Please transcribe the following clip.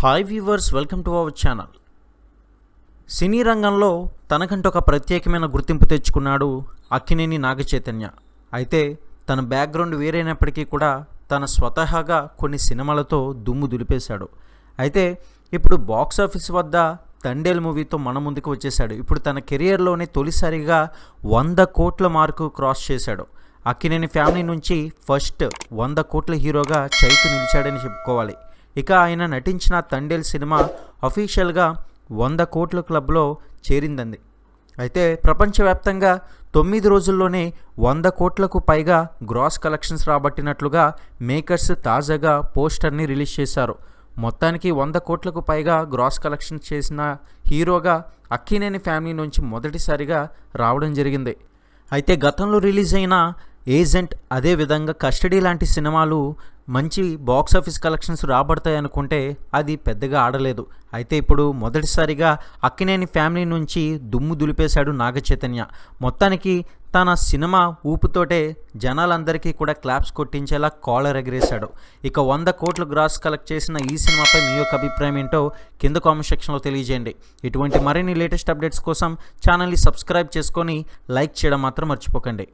Hi viewers welcome to our channel సినీ రంగంలో తనకంటూ ఒక ప్రత్యేకమైన గుర్తింపు తెచ్చుకున్నాడు అక్కినేని నాగ చైతన్య అయితే తన బ్యాక్గ్రౌండ్ వేరైనప్పటికీ కూడా తన స్వతహాగా కొన్ని సినిమాలతో దుమ్ము దులిపేశాడు. అయితే ఇప్పుడు బాక్స్ ఆఫీస్ వద్ద తండేల్ మూవీతో మన ముందుకు వచ్చేసాడు ఇప్పుడు తన కెరియర్లోనే తొలిసారిగా వంద కోట్ల మార్కు క్రాస్ చేశాడు. అక్కినేని ఫ్యామిలీ నుంచి ఫస్ట్ వంద కోట్ల హీరోగా చైతు నిలిచాడని చెప్పుకోవాలి. ఇక ఆయన నటించిన తండేల్ సినిమా అఫీషియల్గా వంద కోట్ల క్లబ్లో చేరిందంది. అయితే ప్రపంచవ్యాప్తంగా తొమ్మిది రోజుల్లోనే వంద కోట్లకు పైగా గ్రాస్ కలెక్షన్స్ రాబట్టినట్లుగా మేకర్స్ తాజాగా పోస్టర్ని రిలీజ్ చేశారు. మొత్తానికి వంద కోట్లకు పైగా గ్రాస్ కలెక్షన్ చేసిన హీరోగా అక్కినేని ఫ్యామిలీ నుంచి మొదటిసారిగా రావడం జరిగింది. అయితే గతంలో రిలీజ్ అయిన ఏజెంట్ అదేవిధంగా కస్టడీ లాంటి సినిమాలు మంచి బాక్స్ ఆఫీస్ కలెక్షన్స్ రాబడతాయి అనుకుంటే అది పెద్దగా ఆడలేదు. అయితే ఇప్పుడు మొదటిసారిగా అక్కినేని ఫ్యామిలీ నుంచి దుమ్ము దులిపేశాడు నాగ చైతన్య మొత్తానికి తన సినిమా ఊపుతోటే జనాలందరికీ కూడా క్లాప్స్ కొట్టించేలా కాలర్ ఎగిరేశాడు. ఇక వంద కోట్లు గ్రాస్ కలెక్ట్ చేసిన ఈ సినిమాపై మీ యొక్క అభిప్రాయం ఏంటో కింద కామెంట్ సెక్షన్లో తెలియజేయండి. ఇటువంటి మరిన్ని లేటెస్ట్ అప్డేట్స్ కోసం ఛానల్ని సబ్స్క్రైబ్ చేసుకొని లైక్ చేయడం మాత్రం మర్చిపోకండి.